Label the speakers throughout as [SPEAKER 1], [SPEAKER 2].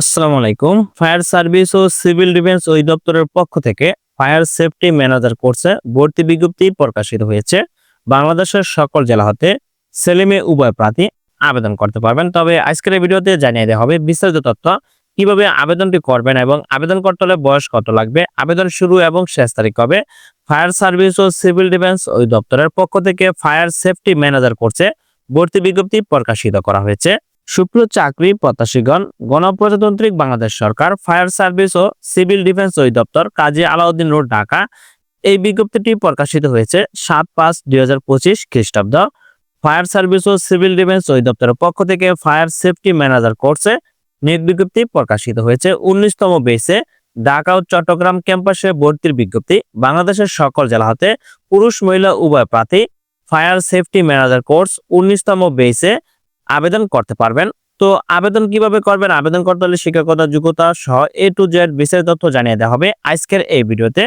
[SPEAKER 1] আসসালামু আলাইকুম। Fire service ও সিভিল ডিফেন্স অধিদপ্তরের পক্ষ থেকে ফায়ার সেফটি ম্যানেজার কোর্সে ভর্তি বিজ্ঞপ্তি প্রকাশিত হয়েছে। বাংলাদেশের সকল জেলা হতে ছেলেমেয়ে উভয় প্রার্থী আবেদন করতে পারবেন। তবে আজকের ভিডিওতে জানিয়ে দেওয়া হবে বিস্তারিত তথ্য। কীভাবে আবেদনটি করবেন এবং আবেদন করতে হলে বয়স কত লাগবে? আবেদন শুরু এবং শেষ তারিখ কবে? ফায়ার সার্ভিস ও সিভিল ডিফেন্স অধিদপ্তরের পক্ষ থেকে ফায়ার সেফটি ম্যানেজার কোর্সে ভর্তি বিজ্ঞপ্তি প্রকাশিত করা হয়েছে। সুপ্রিয় চাকরি প্রত্যাশীগণ, গণপ্রজাতন্ত্রিক বাংলাদেশ সরকার, ফায়ার সার্ভিস ও সিভিল ডিফেন্স অধিদপ্তর কাজী আলাউদ্দিন রোড, ঢাকা। এই বিজ্ঞপ্তিটি প্রকাশিত হয়েছে সাত পাঁচ দুই হাজার পঁচিশ খ্রিস্টাব্দ। ফায়ার সার্ভিস ও সিভিল ডিফেন্স অধিদপ্তরের পক্ষ থেকে ফায়ার সেফটি ম্যানেজার কোর্সে নিয়োগ বিজ্ঞপ্তি প্রকাশিত হয়েছে। উনিশতম বেসে ঢাকা ও চট্টগ্রাম ক্যাম্পাসে ভর্তির বিজ্ঞপ্তি। বাংলাদেশের সকল জেলা হতে পুরুষ, মহিলা, উভয় প্রার্থী ফায়ার সেফটি ম্যানেজার কোর্স উনিশতম বেসে আবেদন করতে পারবেন। তো আবেদন কীভাবে করবেন? আবেদন করতে হলে শিক্ষকতা যোগ্যতা সহ এ টু জেড বিস্তারিত তথ্য জানিয়ে দেওয়া হবে আজকের এই ভিডিওতে।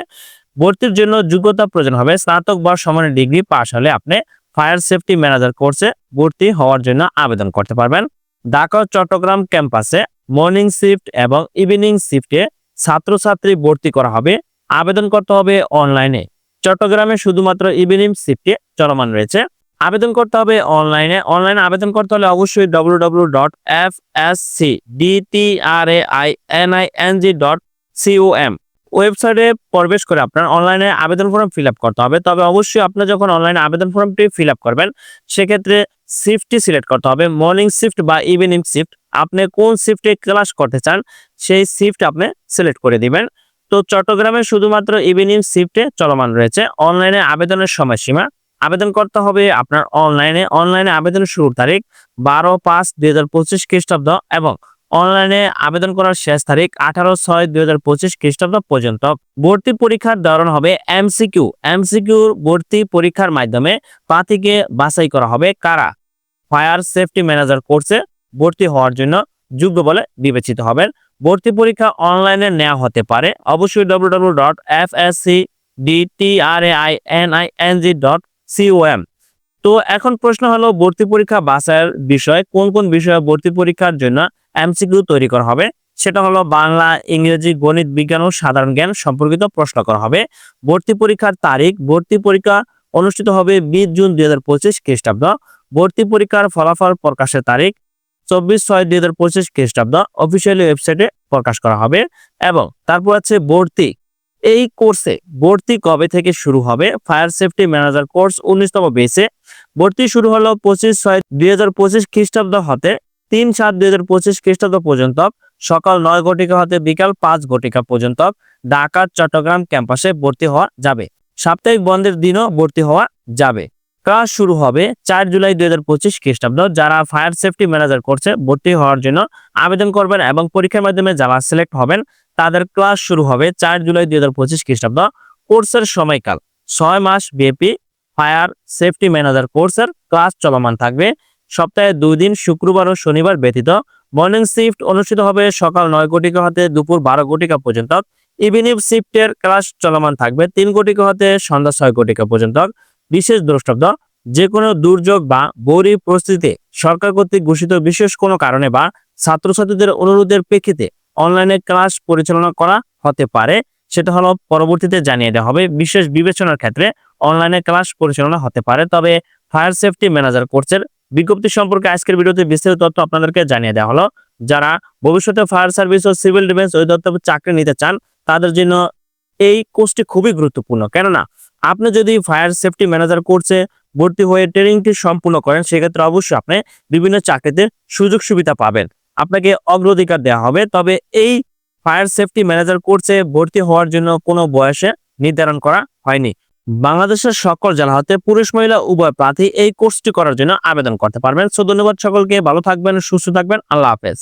[SPEAKER 1] ভর্তির জন্য যোগ্যতা প্রয়োজন হবে। স্নাতক বা সমানের ডিগ্রি পাশ হলে আপনি ফায়ার সেফটি ম্যানেজার কোর্সে ভর্তি হওয়ার জন্য আবেদন করতে পারবেন। ঢাকা চট্টগ্রাম ক্যাম্পাসে মর্নিং শিফট এবং ইভিনিং শিফটে ছাত্রছাত্রী ভর্তি করা হবে। আবেদন করতে হবে অনলাইনে। চট্টগ্রামে শুধুমাত্র ইভিনিং শিফটে চলমান রয়েছে। আবেদন করতে হবে অনলাইনে। অনলাইনে আবেদন করতে হলে অবশ্যই W W dot F S C D R I N I N G dot C O M ওয়েবসাইটে প্রবেশ করে আপনার অনলাইনে আবেদন ফর্ম ফিল করতে হবে। তবে অবশ্যই আপনার যখন অনলাইনে আবেদন ফর্মটি ফিল করবেন, সেক্ষেত্রে শিফটটি সিলেক্ট করতে হবে। মর্নিং শিফট বা ইভিনিং শিফট আপনি কোন শিফটে ক্লাস করতে চান, সেই শিফট আপনি সিলেক্ট করে দিবেন। তো চট্টগ্রামে শুধুমাত্র ইভিনিং শিফটে চলমান রয়েছে। অনলাইনে আবেদনের সময়সীমা আবেদন করতে হবে আপনার অনলাইনে। অনলাইনে আবেদনের শুরুর তারিখ বারো পাঁচ দুই হাজার পঁচিশ খ্রিস্টাব্দ এবং অনলাইনে আবেদন করার শেষ তারিখ আঠারো ছয় দুই হাজার পঁচিশ খ্রিস্টাব্দ পর্যন্ত। ভর্তি পরীক্ষার ধরন হবে এমসিকিউ এমসিকিউ ভর্তি পরীক্ষার মাধ্যমে প্রার্থীকে বাছাই করা হবে কারা? ফায়ার সেফটি ম্যানেজার কোর্সে ভর্তি হওয়ার জন্য যোগ্য বলে বিবেচিত হবেন। ভর্তি পরীক্ষা অনলাইনে নেওয়া হতে পারে। অবশ্যই W dot F S C D T R A I N I N G dot C O M তো এখন প্রশ্ন হলো, ভর্তি পরীক্ষা বাছাইয়ের বিষয়, কোন কোন বিষয়ে ভর্তি পরীক্ষার জন্য এমসিকিউ তৈরি করা হবে? সেটা হলো বাংলা, ইংরেজি, গণিত, বিজ্ঞান ও সাধারণ জ্ঞান সম্পর্কিত প্রশ্ন করা হবে। ভর্তি পরীক্ষার তারিখ, ভর্তি পরীক্ষা অনুষ্ঠিত হবে বিশ জুন দুই হাজার পঁচিশ খ্রিস্টাব্দ। ভর্তি পরীক্ষার ফলাফল প্রকাশের তারিখ, চব্বিশ ছয় দুই হাজার পঁচিশ খ্রিস্টাব্দ। অফিসিয়ালি ওয়েবসাইটে প্রকাশ করা হবে। এবং তারপর আছে ভর্তি এই কোর্সে ভর্তি কবে থেকে শুরু হবে? ফায়ার সেফটি ম্যানেজার কোর্স উনিশতম বেসে ভর্তি শুরু হলো পঁচিশ ছয় দুই হাজার পঁচিশ খ্রিস্টাব্দ হতে, তিন সাত দুই হাজার পঁচিশ খ্রিস্টাব্দ পর্যন্ত, সকাল নয় ঘটিকা হতে, বিকাল পাঁচ ঘটিকা পর্যন্ত ঢাকা, চট্টগ্রাম ক্যাম্পাসে ভর্তি হওয়া যাবে। সাপ্তাহিক বন্ধের দিনও ভর্তি হওয়া যাবে। কাজ শুরু হবে চার জুলাই দুই হাজার পঁচিশ খ্রিস্টাব্দ। যারা ফায়ার সেফটি ম্যানেজার কোর্সে ভর্তি হওয়ার জন্য আবেদন করবেন এবং পরীক্ষার মাধ্যমে যারা সিলেক্ট হবেন তাদের ক্লাস শুরু হবে চার জুলাই দুই হাজার পঁচিশ খ্রিস্টাব্দ কোর্সের সময়কাল। ছয় মাস ব্যাপী ফায়ার সেফটি ম্যানেজার কোর্সের ক্লাস চলমান থাকবে। সপ্তাহে দুই দিন, শুক্রবার ও শনিবার ব্যতীত মর্নিং শিফট অনুষ্ঠিত হবে সকাল নয় ঘটিকা হতে দুপুর বারো ঘটিকা পর্যন্ত। ইভিনিং শিফটের ক্লাস চলমান থাকবে তিন ঘটিকা হতে সন্ধ্যা ছয় ঘটিকা পর্যন্ত। বিশেষ দ্রষ্টব্দ যে কোনো দুর্যোগ বা গৌরী পরিস্থিতিতে সরকার কর্তৃক ঘোষিত বিশেষ কোনো কারণে বা ছাত্রছাত্রীদের অনুরোধের প্রেক্ষিতে অনলাইনে ক্লাস পরিচালনা করা হতে পারে। সেটা হলো পরবর্তীতে জানিয়ে দেওয়া হবে। বিশেষ বিবেচনার ক্ষেত্রে অনলাইনে ক্লাস পরিচালনা হতে পারে। তবে ফায়ার সেফটি ম্যানেজার কোর্সের বিজ্ঞপ্তি সম্পর্কে আজকের ভিডিওতে বিস্তারিত তথ্য আপনাদেরকে জানিয়ে দেওয়া হলো। যারা ভবিষ্যতে ফায়ার সার্ভিস ও সিভিল ডিফেন্স ওই অধিদপ্তর চাকরি নিতে চান, তাদের জন্য এই কোর্সটি খুবই গুরুত্বপূর্ণ। কেননা, আপনি যদি ফায়ার সেফটি ম্যানেজার কোর্সে ভর্তি হয়ে ট্রেনিংটি সম্পূর্ণ করেন, সেক্ষেত্রে অবশ্যই আপনি বিভিন্ন চাকরিতে সুযোগ সুবিধা পাবেন। আপনাকে অগ্রাধিকার দেওয়া হবে। তবে এই ফায়ার সেফটি ম্যানেজার কোর্সে ভর্তি হওয়ার জন্য কোনো বয়সে নির্ধারণ করা হয়নি। বাংলাদেশের সকল জেলা হতে পুরুষ মহিলা উভয় প্রার্থী এই কোর্সটি করার জন্য আবেদন করতে পারবেন। সো ধন্যবাদ সকলকে, ভালো থাকবেন, সুস্থ থাকবেন, আল্লাহ হাফেজ।